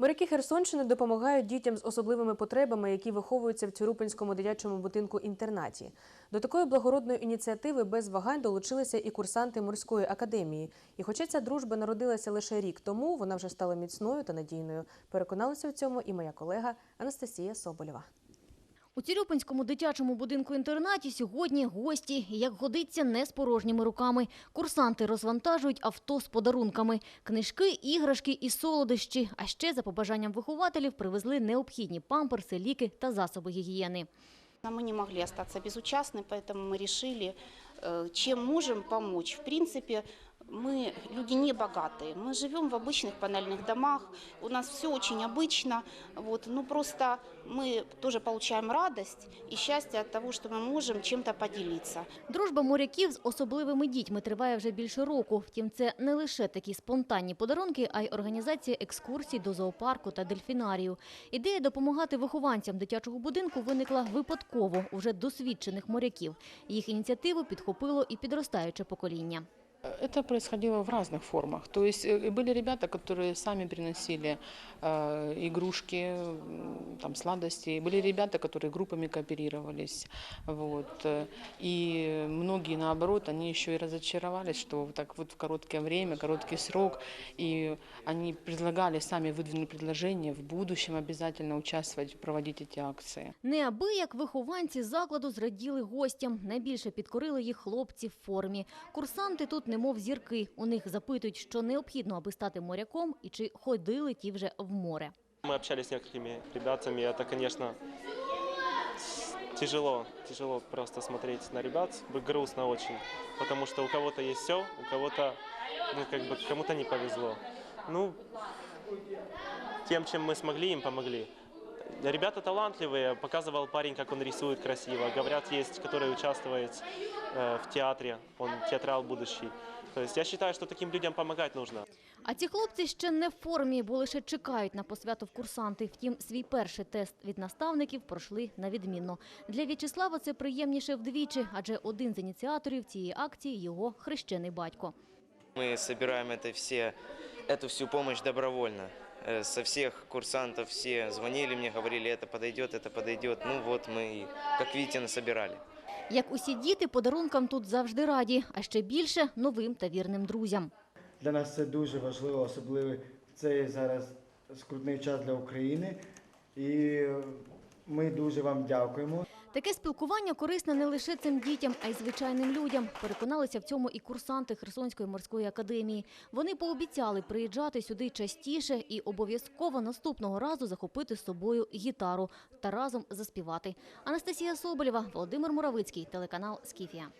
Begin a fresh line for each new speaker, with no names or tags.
Моряки Херсонщини допомагають дітям з особливими потребами, які виховуються в Цюрупинському дитячому будинку-інтернаті. До такої благородної ініціативи без вагань долучилися і курсанти морської академії. І хоча ця дружба народилася лише рік тому, вона вже стала міцною та надійною. Переконалася в цьому і моя колега Анастасія Соболєва.
У Цірюпинському дитячому будинку-інтернаті сьогодні гості, і, як годиться, не з порожніми руками. Курсанти розвантажують авто з подарунками, книжки, іграшки і солодощі. А ще, за побажанням вихователів, привезли необхідні памперси, ліки та засоби гігієни.
А Мы не могли остаться безучастны, поэтому мы решили, э, чем можем помочь. В принципе, мы люди не богатые. Мы живем в обычных панельных домах. У нас все очень обычно. Вот. Ну, просто мы тоже получаем радость и счастье от того, что мы можем чем-то поделиться.
Дружба моряків з особливими дітьми триває вже більше року. Втім, це не лише такі спонтанні подарунки, а й організація екскурсій до зоопарку та дельфінарію. Ідея допомагати вихованцям дитячого будинку виникла випадково уже досвідчених моряків. Їх ініціативу підхопило і підростаюче покоління.
Это происходило в разных формах. То есть э, были ребята, которые сами приносили э, игрушки, м, там, сладости. Были ребята, которые группами кооперировались. Вот. Э, И многие, наоборот, они еще и разочаровались, что вот так вот в короткое время, короткий срок. И они предлагали, сами выдвинули предложение в будущем обязательно участвовать, проводить эти акции.
Неабияк вихованці закладу зраділи гостям. Найбільше підкорили їх хлопці в формі. Курсанти тут немов зірки. У них запитують, що необхідно, аби стати моряком, і чи ходили ті вже в море.
Мы общались с некоторыми ребятами, это, конечно, тяжело, тяжело просто смотреть на ребят, грустно очень, потому что у кого-то есть все, у кого-то, ну, как бы, кому-то не повезло. Ну, тем, чем мы смогли, им помогли. Ребята талантливые, показывал парень, как он рисует красиво. Говорят, есть, который участвует э, в театре, он театрал будущий. То есть я считаю, что таким людям помогать нужно.
А ці хлопці ще не в формі, бо лише чекають на посвяту в курсанти. Втім, свій перший тест від наставників пройшли на відмінно. Для В'ячеслава це приємніше вдвічі, адже один з ініціаторів цієї акції – його хрещений батько.
Мы собираем это все, эту всю помощь добровольно. Э, Со всех курсантов все звонили мне, говорили, это подойдет, это подойдет. Ну вот мы, и, как видите, насобирали.
Як усі діти, подарункам тут завжди раді, а ще більше – новим та вірним друзям.
Для нас це дуже важливо, особливо в цей зараз скрутний час для України. І ми дуже вам дякуємо.
Таке спілкування корисне не лише цим дітям, а й звичайним людям. Переконалися в цьому і курсанти Херсонської морської академії. Вони пообіцяли приїжджати сюди частіше і обов'язково наступного разу захопити з собою гітару та разом заспівати. Анастасія Соболєва, Володимир Муравицький, телеканал «Скіфія».